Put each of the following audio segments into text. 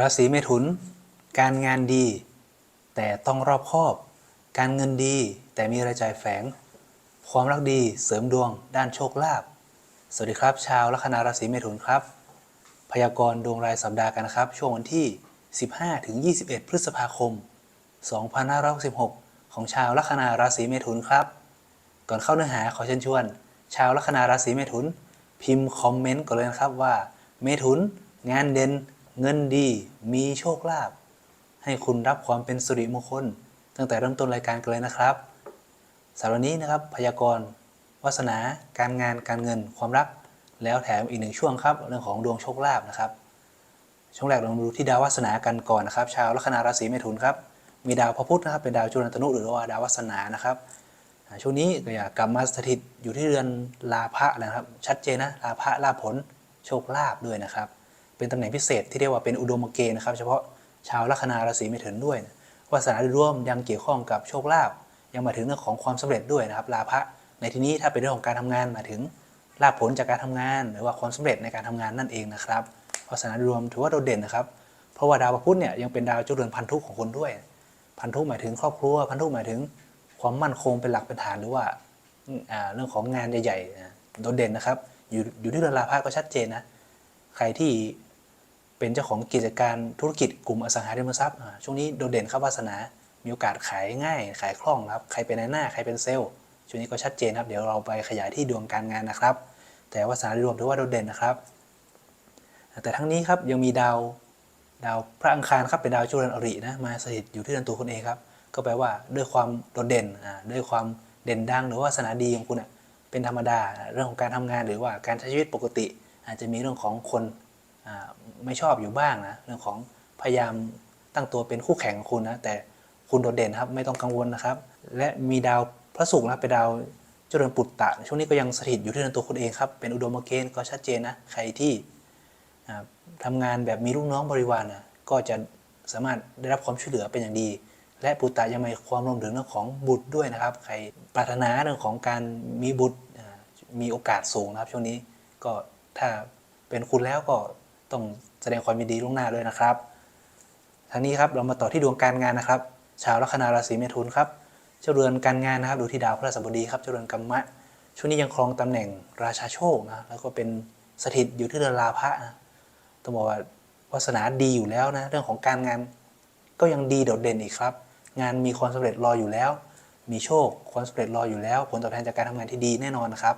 ราศีเมถุน การงานดี แต่ต้องรอบคอบ การเงินดีแต่มีรายจ่ายแฝง ความรักดีเสริมดวงด้านโชคลาภสวัสดีครับ ชาวลัคนาราศีเมถุนครับ พยากรณ์ดวงรายสัปดาห์กันนะครับ ช่วงวันที่ 15ถึง21 พฤษภาคม 2566 ของชาวลัคนาราศีเมถุนครับ ก่อนเข้าเนื้อหาขอเชิญชวน ชาวลัคนาราศีเมถุน พิมพ์คอมเมนต์ก่อนเลยนะครับว่า เมถุน งานเด่น เงินดี มีโชคลาภให้คุณรับความเป็นสิริมงคล ตั้งแต่เริ่มต้นรายการกันเลยนะครับสำหรับนี้นะครับพยากรณ์วาสนา การงานการเงินความรัก แล้วแถมอีกหนึ่งช่วงครับ เรื่องของดวงโชคลาภนะครับ ช่วงแรกเราดูที่ดาววาสนากันก่อนนะครับ ชาวลัคนาราศีเมถุนครับมีดาวพระพุธนะครับเป็นดาวจุลตนุหรือว่าดาววาสนานะครับช่วงนี้ก็อยากกลับมาสถิตอยู่ที่เรือนลาภะนะครับ ชัดเจนนะลาภะลาภผลโชคลาภด้วยนะครับ เป็นตำแหน่งพิเศษที่เรียกว่าเป็นอุดมเกณฑ์นะครับเฉพาะชาวลัคนาราศีเมถุนด้วยนะวาสนาโดยรวมยังเกี่ยวข้องกับโชคลาภยังมาถึงเรื่องของความสำเร็จด้วยนะครับลาภะในที่นี้ถ้าเป็นเรื่องของการทำงานมาถึงลาภผลจากการทำงาน หรือว่าความสำเร็จในการทำงานนั่นเองนะครับวาสนาโดยรวมถือว่าโดดเด่นนะครับ เพราะว่าดาวพุธเนี่ยยังเป็นดาวเจ้าเรือนพันธุของคนด้วย พันธุหมายถึงครอบครัวพันธุหมายถึงความมั่นคงเป็นหลักเป็นฐานหรือว่าเรื่องของงานใหญ่ๆโดดเด่นนะครับ อยู่อยู่ที่เรือนลาภะก็ชัดเจนนะใครที่ เป็นเจ้าของกิจการธุรกิจกลุ่มอสังหาริมทรัพย์ช่วงนี้โดดเด่นครับวาสนา มีโอกาสขายง่าย ขายคล่องครับ ใครเป็นนายหน้า ใครเป็นเซลล์ ช่วงนี้ก็ชัดเจนครับ เดี๋ยวเราไปขยายที่ดวงการงานนะครับ แต่วาสนารวมถือว่าโดดเด่นนะครับ แต่ทั้งนี้ครับยังมีดาวดาวพระอังคารครับเป็นดาวจุลอรินะมาสถิตอยู่ที่เรือนตัวคุณเองครับ ก็แปลว่าด้วยความโดดเด่นด้วยความเด่นดังหรือว่าสนาดีของคุณเป็นธรรมดาเรื่องของการทำงานหรือว่าการใช้ชีวิตปกติ อาจจะมีเรื่องของคน ไม่ชอบอยู่บ้างนะเรื่องของพยายามตั้งตัวเป็นคู่แข่งของคุณนะแต่คุณโดดเด่นครับไม่ต้องกังวลนะครับ และมีดาวพระศุกร์นะเป็นดาวเจริญปุตตะ ช่วงนี้ก็ยังสถิตอยู่ที่เรือนตัวคุณเองครับเป็นอุดมเกณฑ์ก็ชัดเจนนะใครที่อ่าทำงานแบบมีลูกน้องบริวารนะก็จะสามารถได้รับความช่วยเหลือเป็นอย่างดี และปุตตะยังมีความรวมถึงเรื่องของบุตรด้วยนะครับ ใครปรารถนาเรื่องของการมีบุตรมีโอกาสสูงนะครับ ช่วงนี้ก็ถ้าเป็นคุณแล้วก็ ต้องแสดงความยินดีล่วงหน้าด้วยนะครับทั้งนี้ครับเรามาต่อที่ดวงการงานนะครับ ชาวลัคนาราศีเมถุนครับเจ้าเรือนการงานนะครับดูที่ดาวพฤหัสบดีครับเจ้าเรือนกัมมะช่วงนี้ยังครองตำแหน่งราชาโชคนะแล้วก็เป็นสถิตอยู่ที่เรือนลาภะนะต้องบอกว่าวาสนาดีอยู่แล้วนะเรื่องของการงานก็ยังดีโดดเด่นอีกครับ งานมีความสำเร็จรออยู่แล้ว มีโชคความสำเร็จรออยู่แล้ว ผลตอบแทนจากการทำงานที่ดีแน่นอนนะครับ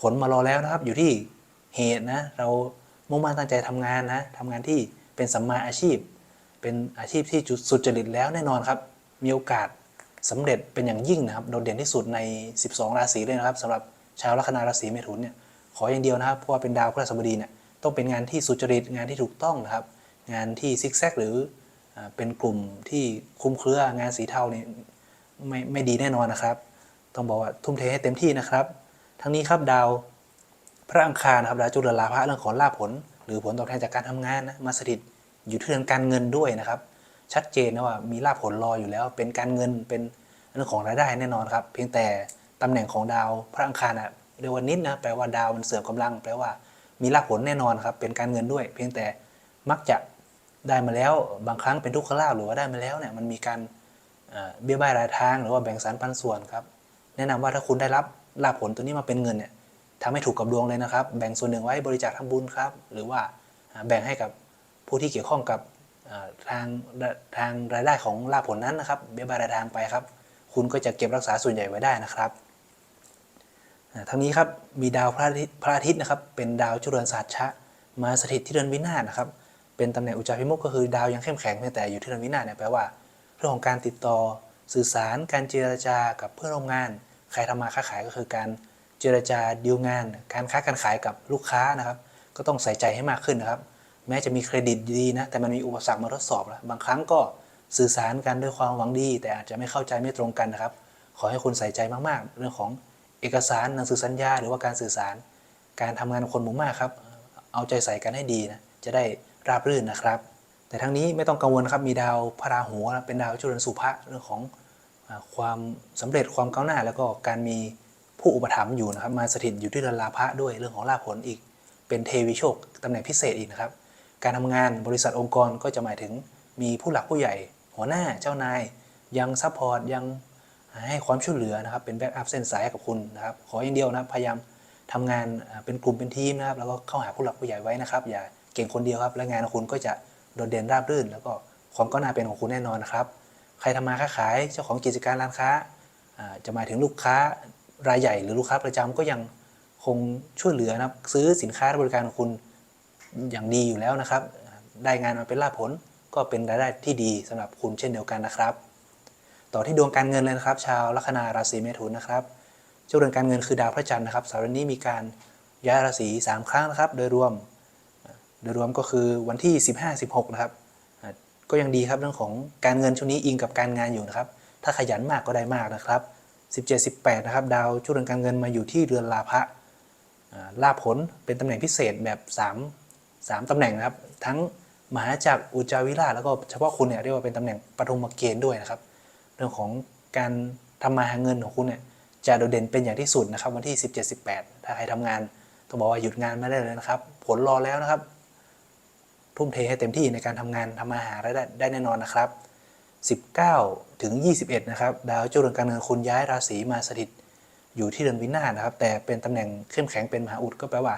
ผลมารอแล้วนะครับอยู่ที่เหตุนะเรา มุ่งมั่นตั้งใจทำงานนะทำงานที่เป็นสัมมาอาชีพ เป็นอาชีพที่จุดสุจริตแล้วแน่นอนครับ มีโอกาสสำเร็จเป็นอย่างยิ่งนะครับ โดดเด่นที่สุดใน 12 ราศีเลยนะครับสำหรับชาวลัคนาราศีเมถุนเนี่ย ขออย่างเดียวนะครับ เพราะว่าเป็นดาวพฤหัสบดีเนี่ย ต้องเป็นงานที่สุจริต งานที่ถูกต้องนะครับ งานที่ซิกแซกหรือเป็นกลุ่มที่คลุมเครืองานสีเทานี่ไม่ไม่ดีแน่นอนนะครับ ต้องบอกว่าทุ่มเทให้เต็มที่นะครับ ทั้งนี้ครับดาว พระอังคารนะครับดาวจุลลาภะเรื่องของลาภผล หรือผลตอบแทนจากการทำงานนะมาสถิตอยู่ที่เรือนการเงินด้วยนะครับ ชัดเจนนะว่ามีลาภผลรออยู่แล้ว เป็นการเงินเป็นเรื่องของรายได้แน่นอนครับ เพียงแต่ตำแหน่งของดาวพระอังคารอะเรียกว่านิดนะแปลว่าดาวมันเสื่อมกำลัง แปลว่ามีลาภผลแน่นอนครับ เป็นการเงินด้วย เพียงแต่มักจะได้มาแล้วบางครั้งเป็นทุกขลาภหรือว่าได้มาแล้วเนี่ยมันมีการเบี้ยบ้ายรายทางหรือว่าแบ่งสรรปันส่วนครับแนะนำว่าถ้าคุณได้รับลาภผลตัวนี้มาเป็นเงินเนี่ย ทำให้ถูกกับดวงเลยนะครับ แบ่งส่วนหนึ่งไว้บริจาคทำบุญครับ หรือว่าแบ่งให้กับผู้ที่เกี่ยวข้องกับทางทางรายได้ของลาภผลนั้นนะครับเบี้ยบายรายทางไปครับ คุณก็จะเก็บรักษาส่วนใหญ่ไว้ได้นะครับทั้งนี้ครับมีดาวพระอาทิตย์พระอาทิตย์นะครับ เป็นดาวจุเรือนศาสตร์ชะ มาสถิตที่เรือนวินาศนะครับ เป็นตำแหน่งอุจจาพิมุกก็คือดาวยังเข้มแข็งเพียงแต่อยู่ที่เรือนวินาศเนี่ยแปลว่า เรื่องของการติดต่อสื่อสารการเจรจากับเพื่อนร่วมงาน ใครทำมาค้าขายก็คือการ เจรจาดีลงาน การค้าการขายกับลูกค้านะครับ ก็ต้องใส่ใจให้มากขึ้นนะครับ แม้จะมีเครดิตดีนะ แต่มันมีอุปสรรคมาทดสอบนะบางครั้งก็สื่อสารกันด้วยความหวังดี แต่อาจจะไม่เข้าใจไม่ตรงกันนะครับ ขอให้คุณใส่ใจมากๆ เรื่องของเอกสารหนังสือสัญญา หรือว่าการสื่อสาร การทำงานคนหมู่มากครับ เอาใจใส่กันให้ดีนะ จะได้ราบรื่นนะครับ แต่ทั้งนี้ไม่ต้องกังวลครับ มีดาวพระราหูเป็นดาวจุลสุภะเรื่องของความสำเร็จความก้าวหน้า แล้วก็การมี ผู้อุปถัมภ์อยู่นะครับ มาสถิตอยู่ที่เรือนลาภะด้วยเรื่องของลาภผลอีก เป็นเทวีโชคตำแหน่งพิเศษอีกนะครับ การทำงานบริษัทองค์กรก็จะหมายถึงมีผู้หลักผู้ใหญ่ หัวหน้าเจ้านาย ยังซัพพอร์ตยังให้ความช่วยเหลือนะครับ เป็นแบ็กอัพเส้นสายกับคุณนะครับ ขออย่างเดียวนะพยายามทำงานเป็นกลุ่มเป็นทีมนะครับ แล้วก็เข้าหาผู้หลักผู้ใหญ่ไว้นะครับ อย่าเก่งคนเดียวครับ และงานของคุณก็จะโดดเด่นราบรื่น แล้วก็ความก้าวหน้าเป็นของคุณแน่นอนนะครับ ใครทำมาค้าขายเจ้าของกิจการร้านค้าจะหมายถึงลูกค้า รายใหญ่หรือลูกค้าประจำก็ยังคงช่วยเหลือนะครับ ซื้อสินค้าและบริการของคุณอย่างดีอยู่แล้วนะครับ ได้งานมาเป็นลาภผลก็เป็นรายได้ที่ดีสำหรับคุณเช่นเดียวกันนะครับ ต่อที่ดวงการเงินเลยนะครับ ชาวลัคนาราศีเมถุนนะครับเจ้าเรือนการเงินคือดาวพระจันทร์นะครับสัปดาห์นี้มีการย้ายราศี3ครั้งนะครับ โดยรวม โดยรวมก็คือวันที่ 15-16 นะครับ ก็ยังดีครับเรื่องของการเงินช่วงนี้อิงกับการงานอยู่นะครับ ถ้าขยันมากก็ได้มากนะครับ 17-18นะครับดาวจุดเรือนการเงินมาอยู่ที่เรือนลาภะลาภผลเป็นตำแหน่งพิเศษแบบ 3 3ตำแหน่งนะครับ ทั้งมหาจักรอุจาวิราชแล้วก็เฉพาะคุณเนี่ยเรียกว่าเป็นตำแหน่งปฐมเกณฑ์ด้วยนะครับ เรื่องของการทำมาหาเงินของคุณเนี่ยจะโดดเด่นเป็นอย่างที่สุดนะครับ วันที่ 17-18 ถ้าใครทำงานต้องบอกว่าหยุดงานไม่ได้เลยนะครับ ผลรอแล้วนะครับ ทุ่มเทให้เต็มที่ในการทำงานทำมาหาได้ได้แน่นอนนะครับ 19 ถึง 21 นะครับ ดาวเจ้าเรือนการเงินคุณย้ายราศีมาสถิตอยู่ที่เดือนวินาศนะครับ แต่เป็นตำแหน่งเข้มแข็งเป็นมหาอุดก็แปลว่า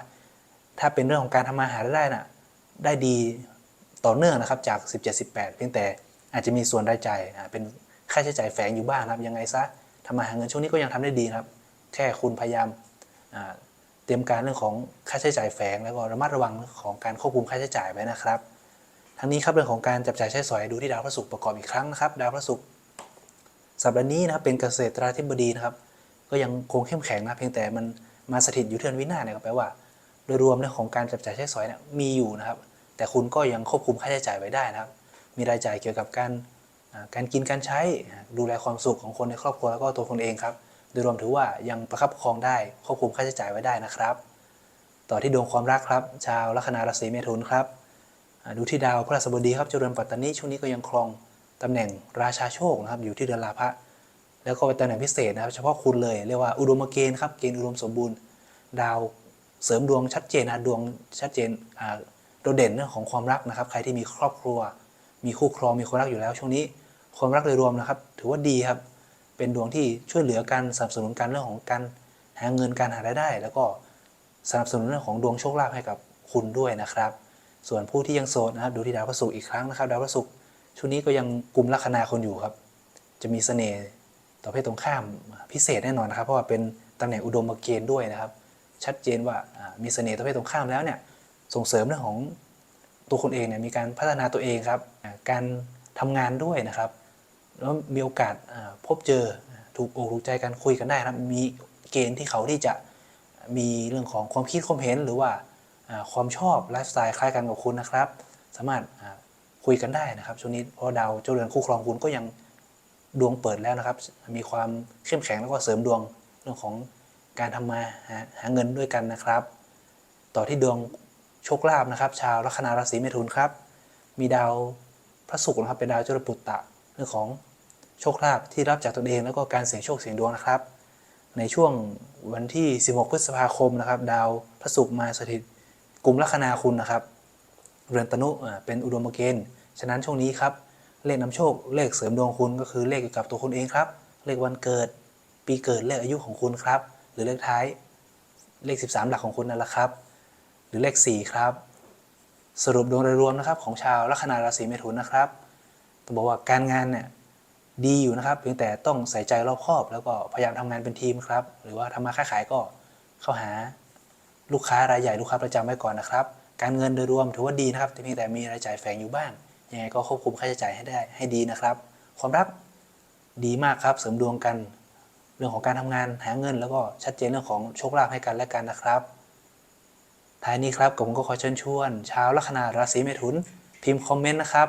ถ้าเป็นเรื่องของการทำมาหาได้น่ะได้ดีต่อเนื่องนะครับจาก 17-18 เพียงแต่อาจจะมีส่วนรายจ่ายเป็นค่าใช้จ่ายแฝงอยู่บ้างนะครับยังไงซะทำมาหาเงินช่วงนี้ก็ยังทำได้ดีครับ แค่คุณพยายามเตรียมการเรื่องของค่าใช้จ่ายแฝงแล้วก็ระมัดระวังเรื่องของการควบคุมค่าใช้จ่ายไว้นะครับ ทั้งนี้ครับเรื่องของการจับจ่ายใช้สอยดูที่ดาวพระศุกร์ประกอบอีกครั้งนะครับ ดาวพระศุกร์สัปดาห์นี้นะครับเป็นเกษตราธิบดีนะครับก็ยังคงเข้มแข็งนะเพียงแต่มันมาสถิตอยู่ที่เดือนวินาเนี่ยก็แปลว่า โดยรวมเรื่องของการจับจ่ายใช้สอยเนี่ยมีอยู่นะครับ แต่คุณก็ยังควบคุมค่าใช้จ่ายไว้ได้นะครับ มีรายจ่ายเกี่ยวกับการการกินการใช้ดูแลความสุขของคนในครอบครัวแล้วก็ตัวคนเองครับ โดยรวมถือว่ายังประคับประคองได้ควบคุมค่าใช้จ่ายไว้ได้นะครับ ต่อที่ดวงความรักครับ ชาวลัคนาราศีเมถุนครับ ดูที่ดาวพระราชบดีครับเจริญปัตตานีช่วงนี้ก็ยังครองตำแหน่งราชาโชคนะครับอยู่ที่เดือนลาภะแล้วก็เป็นตำแหน่งพิเศษนะครับเฉพาะคุณเลยเรียกว่าอุดมเกณฑ์ครับเกณฑ์อุดมสมบูรณ์ ดาวเสริมดวงชัดเจนนะดวงชัดเจนโดดเด่นเรื่องของความรักนะครับ ใครที่มีครอบครัว มีคู่ครองมีคนรักอยู่แล้ว ช่วงนี้ความรักโดยรวมนะครับ ถือว่าดีครับเป็นดวงที่ช่วยเหลือกันสนับสนุนกันเรื่องของการหาเงินการหารายได้ แล้วก็สนับสนุนเรื่องของดวงโชคลาภให้กับคุณด้วยนะครับ ส่วนผู้ที่ยังโสดนะครับ ดูที่ดาวพระศุกร์อีกครั้งนะครับ ดาวพระศุกร์ช่วงนี้ก็ยังกลุ่มลัคนาคนอยู่ครับ จะมีเสน่ห์ต่อเพศตรงข้ามพิเศษแน่นอนนะครับ เพราะว่าเป็นตำแหน่งอุดมเกณฑ์ด้วยนะครับ ชัดเจนว่ามีเสน่ห์ต่อเพศตรงข้ามแล้วเนี่ยส่งเสริมเรื่องของตัวคนเองเนี่ยมีการพัฒนาตัวเองครับ การทำงานด้วยนะครับ แล้วมีโอกาสพบเจอถูกอกถูกใจกันคุยกันได้นะมีเกณฑ์ที่เขาที่จะมีเรื่องของความคิดความเห็นหรือว่า ความชอบไลฟ์สไตล์คล้ายกันกับคุณนะครับ สามารถคุยกันได้นะครับช่วงนี้เพราะดาวเจ้าเรือนคู่ครองคุณก็ยังดวงเปิดแล้วนะครับ มีความเข้มแข็งแล้วก็เสริมดวงเรื่องของการทำมาหาหาเงินด้วยกันนะครับ ต่อที่ดวงโชคลาภนะครับ ชาวลัคนาราศีเมถุนครับ มีดาวพระศุกร์นะครับเป็นดาวเจริญปุตตะเรื่องของโชคลาภที่รับจากตนเองแล้วก็การเสี่ยงโชคเสี่ยงดวงนะครับ ในช่วงวันที่ 16 พฤษภาคมนะครับ ดาวพระศุกร์มาสถิต กลุ่มลัคนาคุณนะครับ เรือนตนุเป็นอุดมเกณฑ์ฉะนั้นช่วงนี้ครับเลขนำโชคเลขเสริมดวงคุณก็คือเลขเกี่ยวกับตัวคุณเองครับ เลขวันเกิด ปีเกิดเลขอายุของคุณครับ หรือเลขท้ายเลข 13 หลักของคุณนั่นแหละครับ หรือเลข 4 ครับ สรุปดวงโดยรวมนะครับ ของชาวลัคนาราศีเมถุนนะครับต้องบอกว่าการงานเนี่ยดีอยู่นะครับ เพียงแต่ต้องใส่ใจรอบคอบ แล้วก็พยายามทำงานเป็นทีมครับ หรือว่าทำมาค้าขายก็เข้าหา ลูกค้ารายใหญ่ลูกค้าประจำไว้ก่อนนะครับ การเงินโดยรวมถือว่าดีนะครับแต่เพียงแต่มีรายจ่ายแฝงอยู่บ้าง ยังไงก็ควบคุมค่าใช้จ่ายให้ได้ให้ดีนะครับ ความรักดีมากครับเสริมดวงกัน เรื่องของการทำงานหาเงิน แล้วก็ชัดเจนเรื่องของโชคลาภให้กันและกันนะครับท้ายนี้ครับผมก็ขอเชิญชวน ชาวลัคนาราศีเมถุน พิมพ์คอมเมนต์นะครับ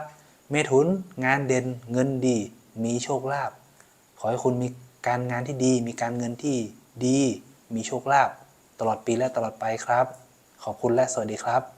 เมถุนงานเด่นเงินดี มีโชคลาภขอให้คุณมีการงานที่ดี มีการเงินที่ดี มีโชคลาภ ตลอดปีและตลอดไปครับ ขอบคุณและสวัสดีครับ